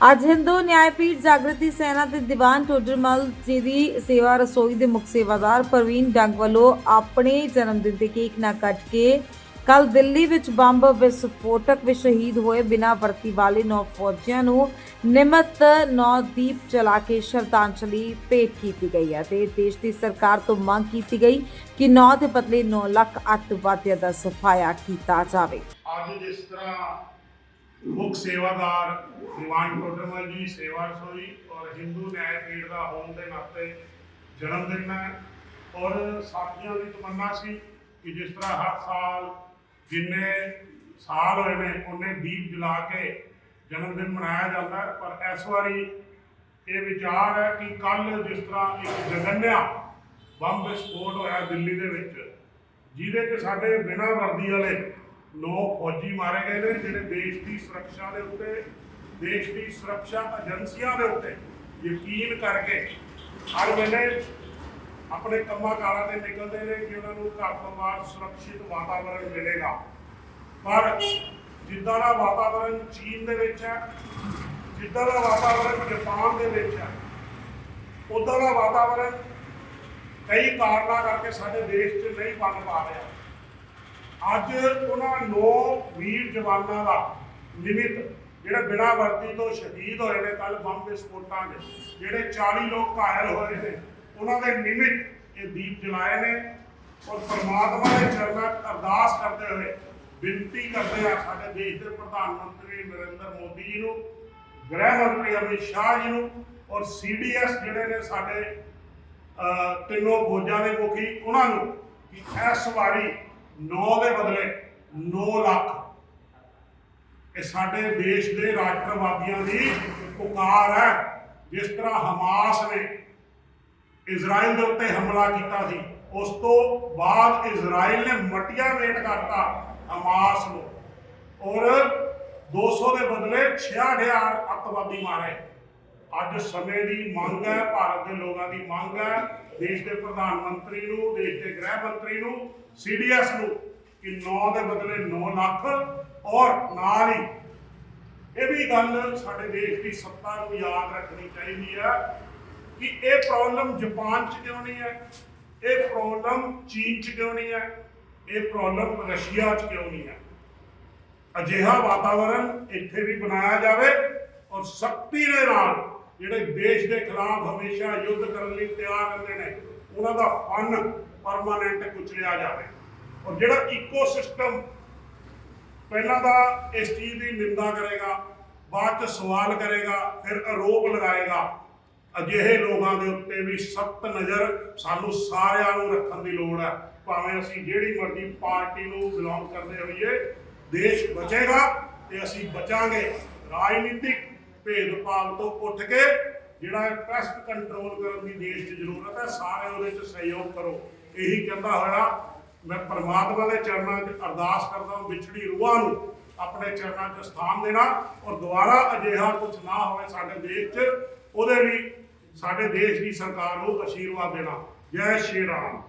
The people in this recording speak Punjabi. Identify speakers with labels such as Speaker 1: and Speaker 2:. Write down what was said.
Speaker 1: ਅੱਜ ਹਿੰਦੂ ਨਿਆਇਪੀਠ ਜਾਗਰਤੀ ਸੈਨਾ ਦੇ ਦੀਵਾਨ ਟੋਡਰਮਲ ਜੀ ਦੀ ਸੇਵਾ ਰਸੋਈ ਦੇ ਮੁੱਖ ਸੇਵਾਦਾਰ ਪ੍ਰਵੀਨ ਡੰਗ ਵੱਲੋਂ ਆਪਣੇ ਜਨਮ ਦਿਨ ਤੇ ਕੇਕ ਨਾ ਕੱਟ ਕੇ ਕੱਲ ਦਿੱਲੀ ਵਿੱਚ ਬੰਬ ਵਿਸਫੋਟਕ ਵਿੱਚ ਸ਼ਹੀਦ ਹੋਏ ਬਿਨਾਂ ਵਰਤੀ ਵਾਲੇ ਨੌ ਫੌਜੀਆਂ ਨੂੰ ਨਿਮਤ ਨੌ ਦੀਪ ਜਲਾ ਕੇ ਸ਼ਰਧਾਂਜਲੀ ਭੇਟ ਕੀਤੀ ਗਈ ਹੈ ਤੇ ਦੇਸ਼ ਦੀ ਸਰਕਾਰ ਤੋਂ ਮੰਗ ਕੀਤੀ ਗਈ ਕਿ ਨੌ ਦੇ ਬਦਲੇ 9 ਲੱਖ ਅੱਤਵਾਦੀਆਂ ਦਾ ਸਫਾਇਆ ਕੀਤਾ ਜਾਵੇ।
Speaker 2: ਅੱਜ ਜਿਸ ਤਰ੍ਹਾਂ ਮੁੱਖ ਸੇਵਾਦਾਰ ਦੀਵਾਨ ਟੋਡਰਮਲ ਜੀ, ਸੇਵਾ ਰਸੋਈ ਔਰ ਹਿੰਦੂ ਨਿਆਂ ਪੀੜ ਦਾ ਹੋਣ ਦੇ ਨਾਤੇ ਜਨਮ ਦਿਨ ਹੈ। ਔਰ ਸਾਥੀਆਂ ਦੀ ਤਮੰਨਾ ਸੀ ਕਿ ਜਿਸ ਤਰ੍ਹਾਂ ਹਰ ਸਾਲ ਜਿੰਨੇ ਸਾਲ ਹੋਏ ਨੇ ਉਹਨੇ ਦੀਪ ਜਲਾ ਕੇ ਜਨਮ ਦਿਨ ਮਨਾਇਆ ਜਾਂਦਾ ਹੈ। ਪਰ ਇਸ ਵਾਰੀ ਇਹ ਵਿਚਾਰ ਹੈ ਕਿ ਕੱਲ ਜਿਸ ਤਰ੍ਹਾਂ ਇੱਕ ਜਗਨਿਆ ਬੰਬ ਵਿਸਫੋਟ ਹੋਇਆ ਦਿੱਲੀ ਦੇ ਵਿੱਚ, ਜਿਹਦੇ 'ਚ ਸਾਡੇ ਬਿਨਾਂ ਵਰਦੀ ਵਾਲੇ ਨੌ ਫੌਜੀ ਮਾਰੇ ਗਏ ਨੇ, ਜਿਹੜੇ ਦੇਸ਼ ਦੀ ਸੁਰੱਖਿਆ ਦੇ ਉੱਤੇ, ਦੇਸ਼ ਦੀ ਸੁਰੱਖਿਆ ਏਜੰਸੀਆਂ ਦੇ ਉੱਤੇ ਯਕੀਨ ਕਰਕੇ ਹਰ ਵੇਲੇ ਆਪਣੇ ਕੰਮਾਂ ਕਾਰਾਂ ਤੇ ਨਿਕਲਦੇ ਨੇ ਕਿ ਉਹਨਾਂ ਨੂੰ ਘਰ ਤੋਂ ਬਾਹਰ ਸੁਰੱਖਿਅਤ ਵਾਤਾਵਰਣ ਮਿਲੇਗਾ। ਪਰ ਜਿੱਦਾਂ ਦਾ ਵਾਤਾਵਰਣ ਚੀਨ ਦੇ ਵਿੱਚ ਹੈ, ਜਿੱਦਾਂ ਦਾ ਵਾਤਾਵਰਣ ਜਾਪਾਨ ਦੇ ਵਿੱਚ ਹੈ, ਉਦਾਂ ਦਾ ਵਾਤਾਵਰਣ ਕਈ ਕਾਰਨਾਂ ਕਰਕੇ ਸਾਡੇ ਦੇਸ਼ 'ਚ ਨਹੀਂ ਬਣ ਪਾ ਰਿਹਾ। ਅੱਜ ਉਹਨਾਂ ਨੌ ਵੀਰ ਜਵਾਨਾਂ ਦਾ ਨਿਮਿਤ, ਜਿਹੜੇ ਬਿਨਾਂ ਵਰਦੀ ਤੋਂ ਸ਼ਹੀਦ ਹੋਏ ਨੇ ਕੱਲ ਬੰਬ ਵਿਸਫੋਟਾਂ ਦੇ ਜਿਹੜੇ 40 ਲੋਕ ਘਾਇਲ ਹੋਏ ਨੇ, ਉਹਨਾਂ ਦੇ ਨਿਮਿਤ ਇਹ ਦੀਪ ਜਲਾਏ ਨੇ ਔਰ ਪਰਮਾਤਮਾ ਦੇ ਚਰਨਾਂ 'ਚ ਅਰਦਾਸ ਕਰਦੇ ਹੋਏ ਬੇਨਤੀ ਕਰਦੇ ਆ ਸਾਡੇ ਦੇਸ਼ ਦੇ ਪ੍ਰਧਾਨ ਮੰਤਰੀ ਨਰਿੰਦਰ ਮੋਦੀ ਜੀ ਨੂੰ, ਗ੍ਰਹਿ ਮੰਤਰੀ ਅਮਿਤ ਸ਼ਾਹ ਜੀ ਨੂੰ ਔਰ ਸੀਡੀਐਸ ਜਿਹੜੇ ਨੇ ਸਾਡੇ ਤਿੰਨੋਂ ਫੌਜਾਂ ਦੇ ਮੁਖੀ, ਉਹਨਾਂ ਨੂੰ ਕਿ ਇਸ ਵਾਰੀ 9 ਦੇ ਬਦਲੇ 9 ਲੱਖ। ਇਹ ਸਾਡੇ ਦੇਸ਼ ਦੇ ਰਾਸ਼ਟਰਵਾਦੀਆਂ ਦੀ ਪੁਕਾਰ ਹੈ। ਜਿਸ ਤਰ੍ਹਾਂ ਹਮਾਸ ਨੇ ਇਜ਼ਰਾਈਲ ਦੇ ਉੱਤੇ ਹਮਲਾ ਕੀਤਾ ਸੀ, ਉਸ ਤੋਂ ਬਾਅਦ ਇਜ਼ਰਾਈਲ ਨੇ ਮਟੀਆ ਵੇਟ ਕਰਤਾ ਹਮਾਸ ਨੂੰ। ਔਰ 200 ਦੇ ਬਦਲੇ 66000 ਅੱਤਵਾਦੀ ਮਾਰੇ। ਅੱਜ ਸਮੇਂ ਦੀ ਮੰਗ ਹੈ, ਭਾਰਤ ਦੇ ਲੋਕਾਂ ਦੀ ਮੰਗ ਹੈ, ਦੇਸ਼ ਦੇ ਪ੍ਰਧਾਨ ਮੰਤਰੀ ਨੂੰ, ਦੇਸ਼ ਦੇ ਗ੍ਰਹਿ ਮੰਤਰੀ ਨੂੰ ਸੀਡੀਐਸ ਨੂੰ ਕਿ 9 ਦੇ ਬਦਲੇ 9 ਲੱਖ ਔਰ ਨਾਲ ਹੀ ਇਹ ਵੀ ਗੱਲ ਸਾਡੇ ਦੇਸ਼ ਦੀ ਸੱਤਾ ਨੂੰ ਯਾਦ ਰੱਖਣੀ ਚਾਹੀਦੀ ਹੈ ਕਿ ਇਹ ਪ੍ਰੋਬਲਮ ਜਾਪਾਨ 'ਚ ਕਿਉਂ ਨਹੀਂ ਹੈ? ਇਹ ਪ੍ਰੋਬਲਮ ਚੀਨ 'ਚ ਕਿਉਂ ਨਹੀਂ ਹੈ? ਇਹ ਪ੍ਰੋਬਲਮ ਰਸ਼ੀਆ 'ਚ ਕਿਉਂ ਨਹੀਂ ਹੈ? ਅਜਿਹਾ ਵਾਤਾਵਰਣ ਇੱਥੇ ਵੀ ਬਣਾਇਆ ਜਾਵੇ ਔਰ ਸਖਤੀ ਦੇ ਨਾਲ ਜਿਹੜੇ ਦੇਸ਼ ਦੇ ਖਿਲਾਫ ਹਮੇਸ਼ਾ ਯੁੱਧ ਕਰਨ ਲਈ ਤਿਆਰ ਰਹਿੰਦੇ ਨੇ, ਉਹਨਾਂ ਦਾ ਫਨ ਪਰਮਾਨੈਂਟ ਕੁਚਲਿਆ ਜਾਵੇ। ਔਰ ਜਿਹੜਾ ਇਕੋਸਿਸਟਮ ਪਹਿਲਾਂ ਤਾਂ ਇਸ ਚੀਜ਼ ਦੀ ਨਿੰਦਾ ਕਰੇਗਾ, ਬਾਅਦ ਚ ਸਵਾਲ ਕਰੇਗਾ, ਫਿਰ ਆਰੋਪ ਲਗਾਏਗਾ, ਅਜਿਹੇ ਲੋਕਾਂ ਦੇ ਉੱਤੇ ਵੀ ਸਖਤ ਨਜ਼ਰ ਸਾਨੂੰ ਸਾਰਿਆਂ ਨੂੰ ਰੱਖਣ ਦੀ ਲੋੜ ਹੈ। ਭਾਵੇਂ ਅਸੀਂ ਜਿਹੜੀ ਮਰਜ਼ੀ ਪਾਰਟੀ ਨੂੰ ਬਿਲੋਂਗ ਕਰਦੇ ਹੋਈਏ, ਦੇਸ਼ ਬਚੇਗਾ ਤੇ ਅਸੀਂ ਬਚਾਂਗੇ। ਰਾਜਨੀਤਿਕ ਭੇਦਭਾਵ ਤੋਂ ਉੱਠ ਕੇ ਜਿਹੜਾ ਪੈਸਟ ਕੰਟਰੋਲ ਕਰਨ ਦੀ ਦੇਸ਼ 'ਚ ਜ਼ਰੂਰਤ ਹੈ ਸਾਰੇ ਉਹਦੇ 'ਚ ਸਹਿਯੋਗ ਕਰੋ। ਇਹੀ ਕਹਿੰਦਾ ਹੋਇਆ, ਮੈਂ ਪਰਮਾਤਮਾ ਦੇ ਚਰਨਾਂ 'ਚ ਅਰਦਾਸ ਕਰਦਾ ਹਾਂ, ਵਿਛੜੀ ਰੂਹਾਂ ਨੂੰ ਆਪਣੇ ਚਰਨਾਂ 'ਚ ਸਥਾਨ ਦੇਣਾ ਔਰ ਦੁਬਾਰਾ ਅਜਿਹਾ ਕੁਝ ਨਾ ਹੋਵੇ ਸਾਡੇ ਦੇਸ਼ 'ਚ, ਉਹਦੇ ਲਈ ਸਾਡੇ ਦੇਸ਼ ਦੀ ਸਰਕਾਰ ਨੂੰ ਅਸ਼ੀਰਵਾਦ ਦੇਣਾ। ਜੈ ਸ਼੍ਰੀ ਰਾਮ।